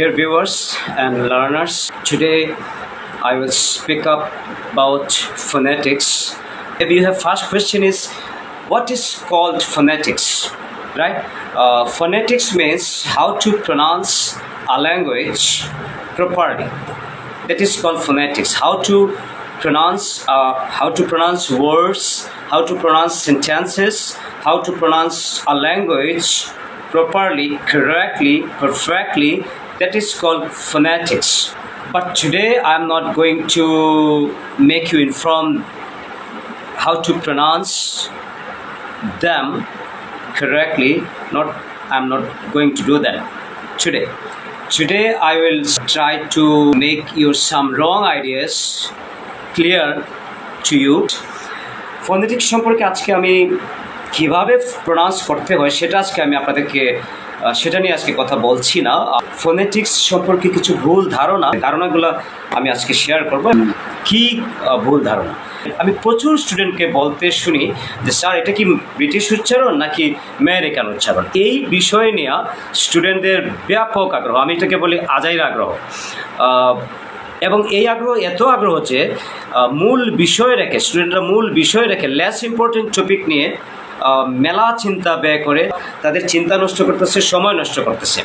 Dear viewers and learners, today I will speak up about phonetics. Maybe you have first question is what is called phonetics, right? Uh, phonetics means how to pronounce a language properly. That is called phonetics. How to pronounce uh, how to pronounce words, how to pronounce sentences, how to pronounce a language properly, correctly, perfectly. That is called phonetics. But today I'm not going to make you inform how to pronounce them correctly. Not I'm not going to do that today. Today I will try to make you some wrong ideas clear to you. Phonetics সম্পর্কে আজকে আমি কীভাবে pronounce করতে হয় সেটা আজকে আমি আপনাদেরকে সেটা নিয়ে আজকে কথা বলছি না। ফোনেটিক্স সম্পর্কে কিছু ভুল ধারণা, ধারণাগুলো আমি আজকে শেয়ার করব। কি ভুল ধারণা? আমি প্রচুর স্টুডেন্টকে বলতে শুনি যে, স্যার, এটা কি ব্রিটিশ উচ্চারণ নাকি আমেরিকান উচ্চারণ? এই বিষয় নিয়ে স্টুডেন্টদের ব্যাপক আগ্রহ, আমি এটাকে বলি আজাইর আগ্রহ। এবং এই আগ্রহ এত আগ্রহ যে মূল বিষয় রেখে স্টুডেন্টরা মূল বিষয় রেখে লেস ইম্পর্টেন্ট টপিক নিয়ে মেলা চিন্তা ব্যয় করে তাদের চিন্তা নষ্ট করতেছে, সময় নষ্ট করতেছে।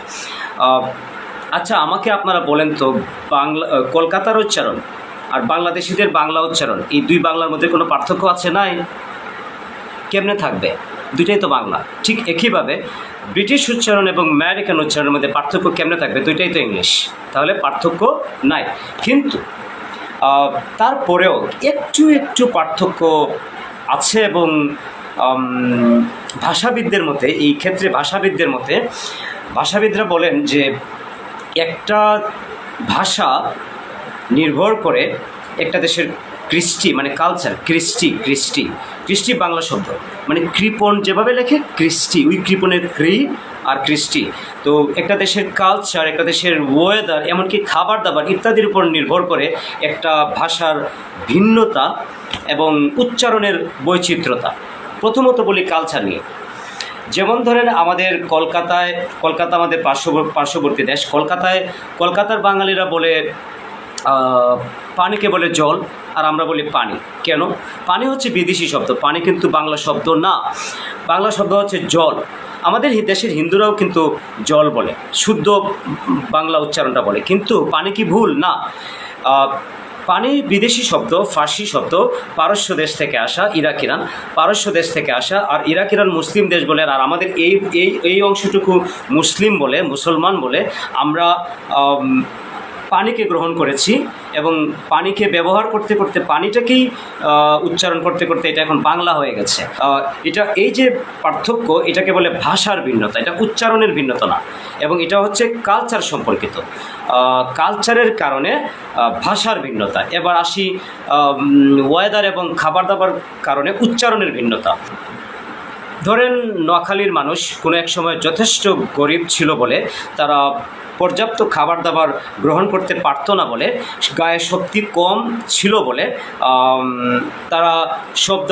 আচ্ছা আমাকে আপনারা বলেন তো, বাংলা কলকাতার উচ্চারণ আর বাংলাদেশিদের বাংলা উচ্চারণ, এই দুই বাংলার মধ্যে কোনো পার্থক্য আছে নাই? কেমনে থাকবে? দুইটাই তো বাংলা। ঠিক একইভাবে ব্রিটিশ উচ্চারণ এবং আমেরিকান উচ্চারণের মধ্যে পার্থক্য কেমনে থাকবে? দুইটাই তো ইংলিশ। তাহলে পার্থক্য নাই। কিন্তু তারপরেও একটু একটু পার্থক্য আছে এবং ভাষাবিদদের মতে, এই ক্ষেত্রে ভাষাবিদদের মতে, ভাষাবিদরা বলেন যে একটা ভাষা নির্ভর করে একটা দেশের কৃষ্টি মানে কালচার কৃষ্টি কৃষ্টি। কৃষ্টি বাংলা শব্দ। মানে কৃপণ যেভাবে লেখে, কৃষ্টি। ওই কৃপণের কৃ আর কৃষ্টি। তো একটা দেশের কালচার একটা দেশের ওয়েদার এমনকি খাবার দাবার ইত্যাদির উপর নির্ভর করে একটা ভাষার ভিন্নতা এবং উচ্চারণের বৈচিত্র্যতা। প্রথমত বলি কালচার নিয়ে। যেমন ধরেন আমাদের কলকাতায়, কলকাতা আমাদের পার্শ্ববর- পার্শ্ববর্তী দেশ, কলকাতায়, কলকাতার বাঙালিরা বলে পানিকে বলে জল, আর আমরা বলি পানি। কেন? পানি হচ্ছে বিদেশি শব্দ, পানি কিন্তু বাংলা শব্দ না। বাংলা শব্দ হচ্ছে জল। আমাদের দেশের হিন্দুরাও কিন্তু জল বলে, শুদ্ধ বাংলা উচ্চারণটা বলে। কিন্তু পানি কি ভুল? না। পানি বিদেশি শব্দ, ফার্সি শব্দ, পারস্য দেশ থেকে আসা ইরাক, ইরান। পারস্য দেশ থেকে আসা আর ইরাক, ইরান মুসলিম দেশ বলে আর আমাদের এই এই এই অংশটুকু মুসলিম বলে, মুসলমান বলে আমরা পানিকে গ্রহণ করেছি। এবং পানিকে ব্যবহার করতে করতে পানিটাকেই উচ্চারণ করতে করতে এটা এখন বাংলা হয়ে গেছে। এটা এই যে পার্থক্য, এটাকে বলে ভাষার ভিন্নতা, এটা উচ্চারণের ভিন্নতা না। এবং এটা হচ্ছে কালচার সম্পর্কিত। কালচারের কারণে ভাষার ভিন্নতা। এবার আসি ওয়েদার এবং খাবার দাবার কারণে উচ্চারণের ভিন্নতা। ধরেন, নোয়াখালীর মানুষ কোনো এক সময় যথেষ্ট গরিব ছিল বলে তারা পর্যাপ্ত খাবার দাবার গ্রহণ করতে পারতো না বলে, গায়ে শক্তি কম ছিল বলে তারা শব্দ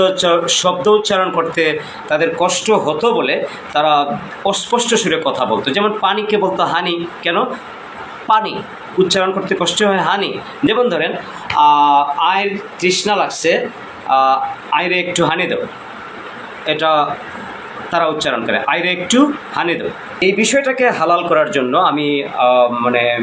শব্দ উচ্চারণ করতে তাদের কষ্ট হতো বলে তারা অস্পষ্ট সুরে কথা বলতো। যেমন পানিকে বলতো হানি, কেন? পানি, উচ্চারণ করতে কষ্ট হয় হানি। যেমন ধরেন আয়ের তৃষ্ণা লাগছে আয়রে একটু হানি দেব। এটা তারা উচ্চারণ করে। আইরে একটু হানি দেব এই বিষয়টাকে হালাল করার জন্য আমি মানে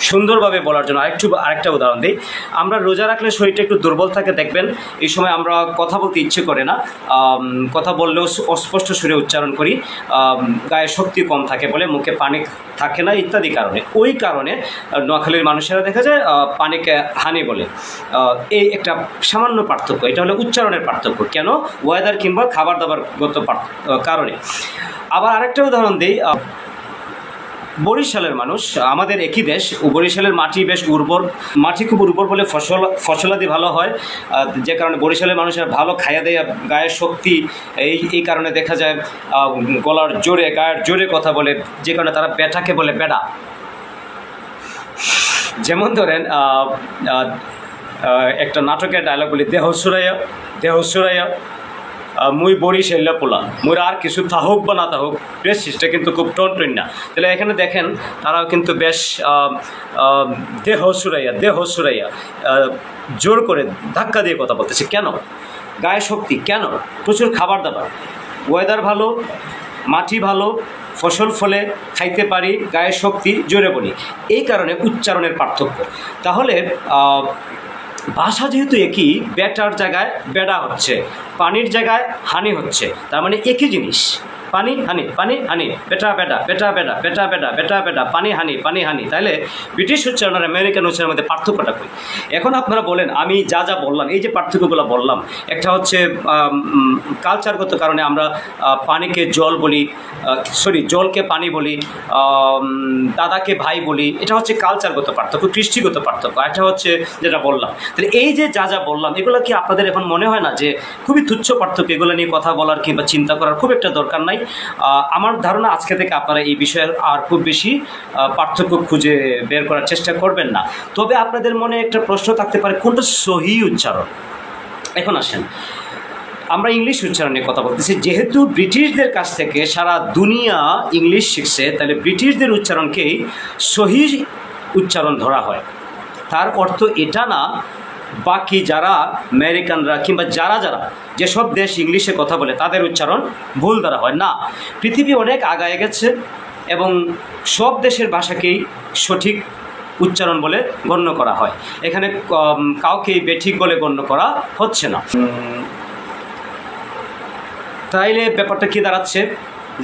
সুন্দরভাবে বলার জন্য আরেকটু আরেকটা উদাহরণ দিই। আমরা রোজা রাখলে শরীরটা একটু দুর্বল থাকে দেখবেন এই সময় আমরা কথা বলতে ইচ্ছে করে না। কথা বললেও অস্পষ্ট সুরে উচ্চারণ করি। গায়ে শক্তি কম থাকে বলে মুখে পানি থাকে না ইত্যাদি কারণে। ওই কারণে নোয়াখালীর মানুষেরা দেখা যায় পানিকে হানি বলে। এই একটা সামান্য পার্থক্য এটা হলো উচ্চারণের পার্থক্য। কেন? ওয়েদার কিংবা খাবার দাবার গত পার্থ- আহ, কারণে। আবার আরেকটা উদাহরণ দিই বরিশালের মানুষ, আমাদের একই দেশ, বরিশালের মাটি বেশ উর্বর, মাটি খুব উর্বর বলে ফসল, ফসলাদি ভালো হয় যে কারণে বরিশালের মানুষের ভালো খাইয়া দেয়া, গায়ের শক্তি, এই এই কারণে দেখা যায় গলার জোরে, গায়ের জোরে কথা বলে, যে কারণে তারা বেটাকে বলে বেড়া যেমন ধরেন একটা নাটকের ডায়লগ বলি, দেহ সুরাইয়া দেহ সুরাইয়া মুই বড়ি বরিশাল্লা পোলা। মুই আর কিছু থাকুক বা না থাকুক প্রেসিসটা কিন্তু খুব টন টন না। তাহলে এখানে দেখেন, তারাও কিন্তু বেশ দেহ সুরাইয়া দেহ সুরাইয়া জোর করে ধাক্কা দিয়ে কথা বলতেছে। কেন? গায়ে শক্তি কেন? প্রচুর খাবার দাবার। ওয়েদার ভালো, মাটি ভালো, ফসল ফলে খাইতে পারি, গায়ে শক্তি, জোরে বলি। এই কারণে উচ্চারণের পার্থক্য। তাহলে ভাষা যেহেতু একই, বেটার জায়গায় বেড়া হচ্ছে, পানির জায়গায় হানি হচ্ছে, তার মানে একই জিনিস। পানি হানি পানি হানি, পেটা বেটা বেটা বেটা পেটা বেটা পেটা বেটা পানি হানি পানি হানি। তাহলে ব্রিটিশ উচ্চারণ আর আমেরিকান উচ্চারণের মধ্যে পার্থক্যটা কই? এখন আপনারা বলেন, আমি যা যা বললাম, এই যে পার্থক্যগুলো বললাম, একটা হচ্ছে কালচারগত কারণে আমরা পানিকে জল বলি সরি জলকে পানি বলি দাদাকে ভাই বলি, এটা হচ্ছে কালচারগত পার্থক্য, কৃষ্টিগত পার্থক্য। একটা হচ্ছে যেটা বললাম। তাহলে এই যে যা যা বললাম, এগুলো কি আপনাদের এখন মনে হয় না যে খুবই তুচ্ছ পার্থক্য? এগুলো নিয়ে কথা বলার কিংবা চিন্তা করার খুব একটা দরকার নাই? আমার ধারণা আজকে থেকে আপনারা এই বিষয়ের আর খুব বেশি পার্থক্য খুঁজে বের করার চেষ্টা করবেন না। তবে আপনাদের মনে একটা প্রশ্ন থাকতে পারে, কোনটা সহি উচ্চারণ? এখন আসেন। আমরা ইংলিশ উচ্চারণ কথা বলতেছি। যেহেতু ব্রিটিশদের কাছ থেকে সারা দুনিয়া ইংলিশ শিখছে, তাহলে ব্রিটিশদের উচ্চারণকেই সহি উচ্চারণ ধরা হয়। তার অর্থ এটা না বাকি যারা আমেরিকানরা কিংবা যারা যারা যেসব দেশ ইংলিশে কথা বলে তাদের উচ্চারণ ভুল ধরা হয়। না পৃথিবী অনেক আগায় গেছে এবং সব দেশের ভাষাকেই সঠিক উচ্চারণ বলে গণ্য করা হয়। এখানে কম, কাউকেই বেঠিক বলে গণ্য করা হচ্ছে না। তাইলে ব্যাপারটা কী দাঁড়াচ্ছে?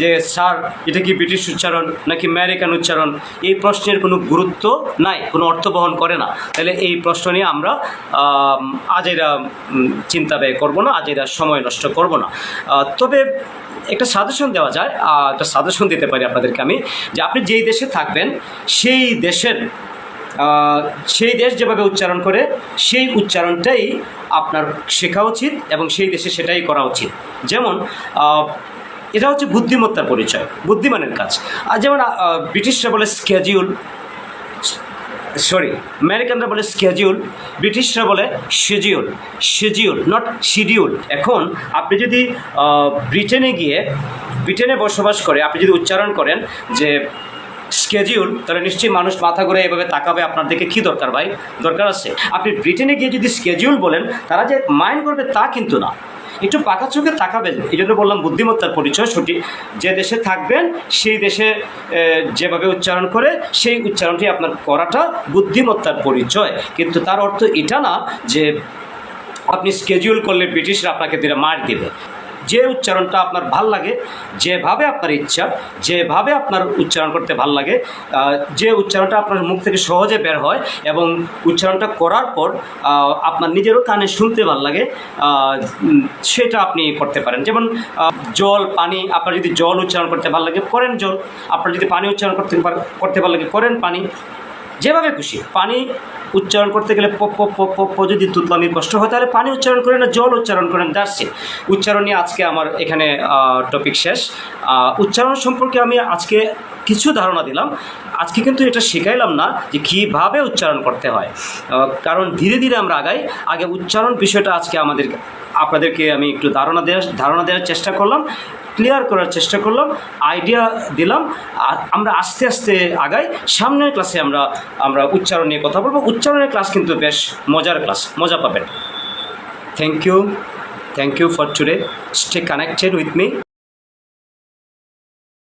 যে স্যার এটা কি ব্রিটিশ উচ্চারণ নাকি আমেরিকান উচ্চারণ? এই প্রশ্নের কোনো গুরুত্ব নাই কোনো অর্থ বহন করে না। তাহলে এই প্রশ্ন নিয়ে আমরা আম, আজ এরা চিন্তা ব্যয় করব না আজ এরা সময় নষ্ট করব না। তবে একটা সাজেশন দেওয়া যায় একটা সাজেশন দিতে পারি আপনাদেরকে আমি যে আপনি যেই দেশে থাকবেন সেই দেশের সেই দেশ যেভাবে উচ্চারণ করে সেই উচ্চারণটাই আপনার শেখা উচিত এবং সেই দেশে সেটাই করা উচিত। যেমন এটা হচ্ছে বুদ্ধিমত্তার পরিচয়, বুদ্ধিমানের কাজ। আর যেমন ব্রিটিশরা বলে স্কেজিউল সরি আমেরিকানরা বলে স্কেজিউল ব্রিটিশরা বলে শেজিউল শেজিউল নট শিডিউল এখন আপনি যদি ব্রিটেনে গিয়ে, ব্রিটেনে বসবাস করে, আপনি যদি উচ্চারণ করেন যে স্কেজিউল তাহলে নিশ্চয়ই মানুষ মাথা ঘুরে এভাবে তাকাবে, আপনার দিকে কী দরকার ভাই? দরকার আছে। আপনি ব্রিটেনে গিয়ে যদি স্কেজিউল বলেন, তারা যে মাইন্ড করবে তা কিন্তু না। একটু পাকা চোখে তাকাবেন। এই জন্য বললাম বুদ্ধিমত্তার পরিচয় সঠিক। যে দেশে থাকবেন, সেই দেশে যেভাবে উচ্চারণ করে, সেই উচ্চারণটি আপনার করাটা বুদ্ধিমত্তার পরিচয়। কিন্তু তার অর্থ এটা না যে আপনি স্কেজিউল করলে ব্রিটিশরা আপনাকে দিলে মার দেবে। যে উচ্চারণটা আপনার ভালো লাগে, যেভাবে আপনার ইচ্ছা, যেভাবে আপনার উচ্চারণ করতে ভালো লাগে যে উচ্চারণটা আপনার মুখ থেকে সহজে বের হয় এবং উচ্চারণটা করার পর আপনার নিজেরও কানে শুনতে ভালো লাগে সেটা আপনি করতে পারেন। যেমন জল, পানি, আপনার যদি জল উচ্চারণ করতে ভালো লাগে, করেন জল। আপনার যদি পানি উচ্চারণ করতে করতে ভালো লাগে, করেন পানি। যেভাবে খুশি। পানি উচ্চারণ করতে গেলে প প প প প যদি তুতলামির কষ্ট হয়, তাহলে পানি উচ্চারণ করেন না, জল উচ্চারণ করেন যাচ্ছে উচ্চারণ নিয়ে আজকে আমার এখানে টপিক শেষ। উচ্চারণ সম্পর্কে আমি আজকে কিছু ধারণা দিলাম। আজকে কিন্তু এটা শেখাইলাম না যে কীভাবে উচ্চারণ করতে হয়। কারণ ধীরে ধীরে আমরা আগাই। আগে উচ্চারণ বিষয়টা আজকে আমাদের, আপনাদেরকে আমি একটু ধারণা দেওয়ার ধারণা দেওয়ার চেষ্টা করলাম। ক্লিয়ার করার চেষ্টা করলাম আইডিয়া দিলাম, আর আমরা আস্তে আস্তে আগাই। সামনের ক্লাসে আমরা আমরা উচ্চারণ নিয়ে কথা বলব। উচ্চারণের ক্লাস কিন্তু বেশ মজার ক্লাস মজা পাবেন। Thank you thank you for today stay connected with me